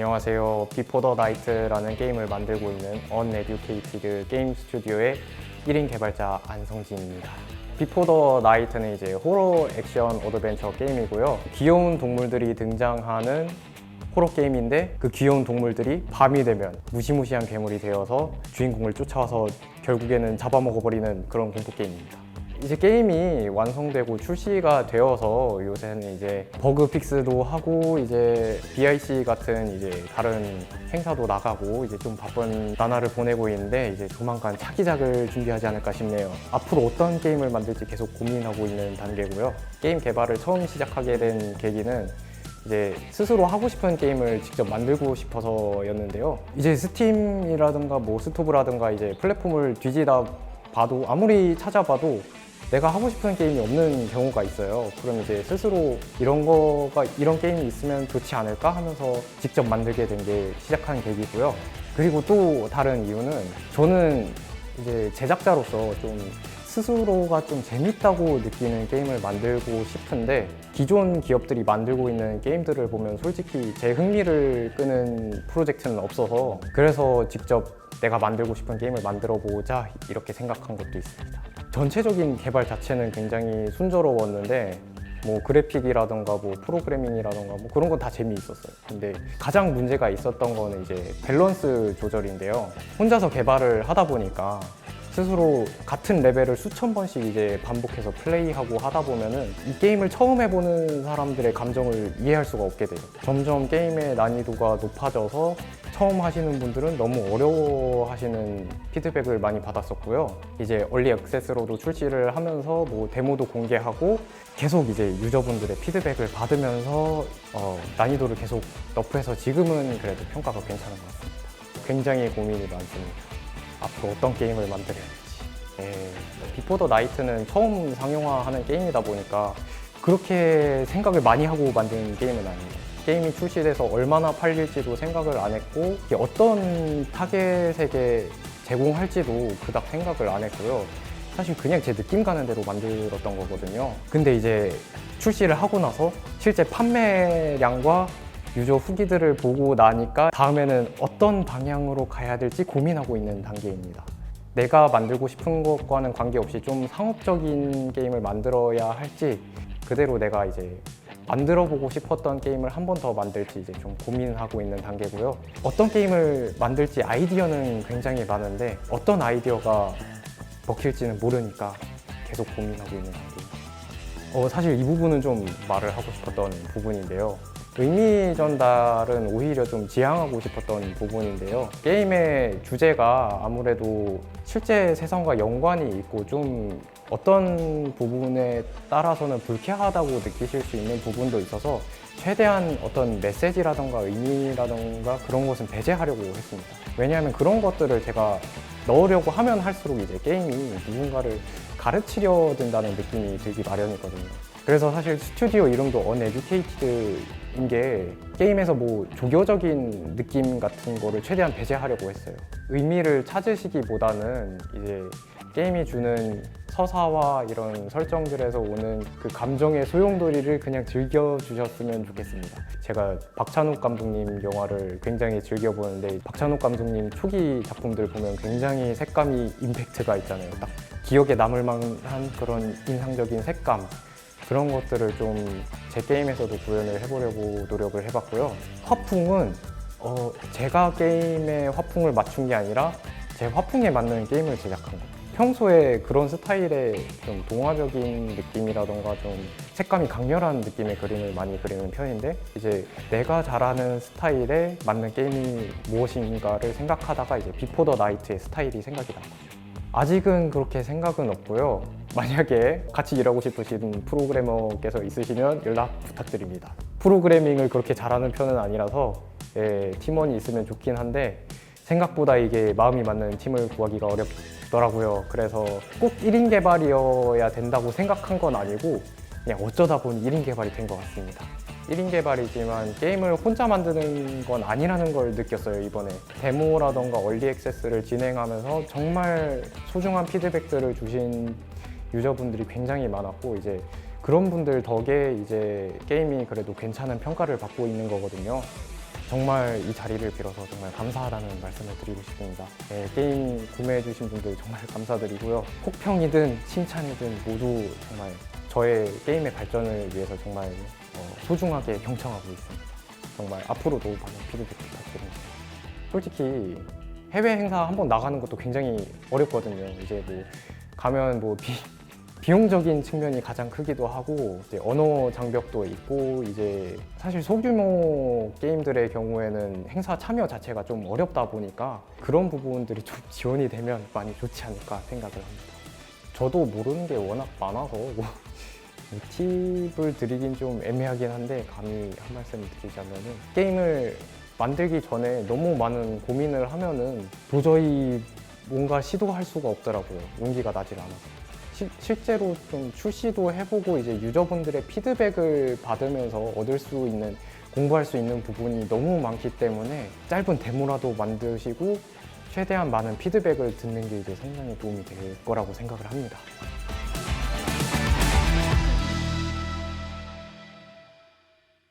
안녕하세요. 비포 더 나이트라는 게임을 만들고 있는 언에듀케이티드 게임 스튜디오의 1인 개발자 안성진입니다. 비포 더 나이트는 이제 호러 액션 어드벤처 게임이고요. 귀여운 동물들이 등장하는 호러 게임인데 그 귀여운 동물들이 밤이 되면 무시무시한 괴물이 되어서 주인공을 쫓아와서 결국에는 잡아먹어버리는 그런 공포 게임입니다. 이제 게임이 완성되고 출시가 되어서 요새는 이제 버그 픽스도 하고 이제 BIC 같은 이제 다른 행사도 나가고 이제 좀 바쁜 나날을 보내고 있는데 이제 조만간 차기작을 준비하지 않을까 싶네요. 앞으로 어떤 게임을 만들지 계속 고민하고 있는 단계고요. 게임 개발을 처음 시작하게 된 계기는 이제 스스로 하고 싶은 게임을 직접 만들고 싶어서였는데요. 이제 스팀이라든가 뭐 스토브라든가 이제 플랫폼을 뒤지다 봐도 아무리 찾아봐도 내가 하고 싶은 게임이 없는 경우가 있어요. 그럼 이제 스스로 이런 거가 이런 게임이 있으면 좋지 않을까 하면서 직접 만들게 된 게 시작한 계기고요. 그리고 또 다른 이유는 저는 이제 제작자로서 좀 스스로가 좀 재밌다고 느끼는 게임을 만들고 싶은데 기존 기업들이 만들고 있는 게임들을 보면 솔직히 제 흥미를 끄는 프로젝트는 없어서 그래서 직접 내가 만들고 싶은 게임을 만들어 보자 이렇게 생각한 것도 있습니다. 전체적인 개발 자체는 굉장히 순조로웠는데 뭐 그래픽이라던가 뭐 프로그래밍이라던가 뭐 그런 건 다 재미있었어요. 근데 가장 문제가 있었던 거는 이제 밸런스 조절인데요. 혼자서 개발을 하다 보니까 스스로 같은 레벨을 수천 번씩 이제 반복해서 플레이하고 하다 보면은 이 게임을 처음 해보는 사람들의 감정을 이해할 수가 없게 돼요. 점점 게임의 난이도가 높아져서 처음 하시는 분들은 너무 어려워 하시는 피드백을 많이 받았었고요. 이제 얼리 액세스로도 출시를 하면서 뭐 데모도 공개하고 계속 이제 유저분들의 피드백을 받으면서 어, 난이도를 계속 너프해서 지금은 그래도 평가가 괜찮은 것 같습니다. 굉장히 고민이 많습니다. 앞으로 어떤 게임을 만들어야 될지. 예, 비포 더 나이트는 처음 상용화하는 게임이다 보니까 그렇게 생각을 많이 하고 만든 게임은 아닙니다. 게임이 출시돼서 얼마나 팔릴지도 생각을 안 했고 어떤 타겟에게 제공할지도 그닥 생각을 안 했고요. 사실 그냥 제 느낌 가는 대로 만들었던 거거든요. 근데 이제 출시를 하고 나서 실제 판매량과 유저 후기들을 보고 나니까 다음에는 어떤 방향으로 가야 될지 고민하고 있는 단계입니다. 내가 만들고 싶은 것과는 관계없이 좀 상업적인 게임을 만들어야 할지 그대로 내가 이제 만들어 보고 싶었던 게임을 한 번 더 만들지 이제 좀 고민하고 있는 단계고요. 어떤 게임을 만들지 아이디어는 굉장히 많은데 어떤 아이디어가 먹힐지는 모르니까 계속 고민하고 있는 단계입니다. 어, 사실 이 부분은 좀 말을 하고 싶었던 부분인데요. 의미 전달은 오히려 좀 지향하고 싶었던 부분인데요. 게임의 주제가 아무래도 실제 세상과 연관이 있고 좀 어떤 부분에 따라서는 불쾌하다고 느끼실 수 있는 부분도 있어서 최대한 어떤 메시지라던가 의미라던가 그런 것은 배제하려고 했습니다. 왜냐하면 그런 것들을 제가 넣으려고 하면 할수록 이제 게임이 누군가를 가르치려 든다는 느낌이 들기 마련이거든요. 그래서 사실 스튜디오 이름도 어네듀케이티드인 게 게임에서 뭐 조교적인 느낌 같은 거를 최대한 배제하려고 했어요. 의미를 찾으시기보다는 이제 게임이 주는 서사와 이런 설정들에서 오는 그 감정의 소용돌이를 그냥 즐겨주셨으면 좋겠습니다. 제가 박찬욱 감독님 영화를 굉장히 즐겨보는데 박찬욱 감독님 초기 작품들 보면 굉장히 색감이 임팩트가 있잖아요. 딱 기억에 남을 만한 그런 인상적인 색감 그런 것들을 좀 제 게임에서도 구현을 해보려고 노력을 해봤고요. 화풍은 어, 제가 게임에 화풍을 맞춘 게 아니라 제 화풍에 맞는 게임을 제작한 거예요. 평소에 그런 스타일의 좀 동화적인 느낌이라던가 좀 색감이 강렬한 느낌의 그림을 많이 그리는 편인데 이제 내가 잘하는 스타일에 맞는 게임이 무엇인가를 생각하다가 이제 비포 더 나이트의 스타일이 생각이 난 거죠. 아직은 그렇게 생각은 없고요. 만약에 같이 일하고 싶으신 프로그래머께서 있으시면 연락 부탁드립니다. 프로그래밍을 그렇게 잘하는 편은 아니라서 예, 팀원이 있으면 좋긴 한데 생각보다 이게 마음이 맞는 팀을 구하기가 어렵더라고요. 그래서 꼭 1인 개발이어야 된다고 생각한 건 아니고 그냥 어쩌다 보니 1인 개발이 된 것 같습니다. 1인 개발이지만 게임을 혼자 만드는 건 아니라는 걸 느꼈어요, 이번에. 데모라던가 얼리 액세스를 진행하면서 정말 소중한 피드백들을 주신 유저분들이 굉장히 많았고, 이제 그런 분들 덕에 이제 게임이 그래도 괜찮은 평가를 받고 있는 거거든요. 정말 이 자리를 빌어서 정말 감사하다는 말씀을 드리고 싶습니다. 네, 게임 구매해주신 분들 정말 감사드리고요. 혹평이든 칭찬이든 모두 정말 저의 게임의 발전을 위해서 정말 어, 소중하게 경청하고 있습니다. 정말 앞으로도 많은 피드백 부탁드립니다. 솔직히 해외 행사 한번 나가는 것도 굉장히 어렵거든요. 이제 뭐 가면 뭐 비, 비용적인 측면이 가장 크기도 하고 이제 언어 장벽도 있고 이제 사실 소규모 게임들의 경우에는 행사 참여 자체가 좀 어렵다 보니까 그런 부분들이 좀 지원이 되면 많이 좋지 않을까 생각을 합니다. 저도 모르는 게 워낙 많아서 뭐 팁을 드리긴 좀 애매하긴 한데 감히 한 말씀 드리자면은 게임을 만들기 전에 너무 많은 고민을 하면은 도저히 뭔가 시도할 수가 없더라고요. 용기가 나질 않아서. 시- 실제로 좀 출시도 해보고 이제 유저분들의 피드백을 받으면서 얻을 수 있는 공부할 수 있는 부분이 너무 많기 때문에 짧은 데모라도 만드시고 최대한 많은 피드백을 듣는 게 이제 상당히 도움이 될 거라고 생각을 합니다.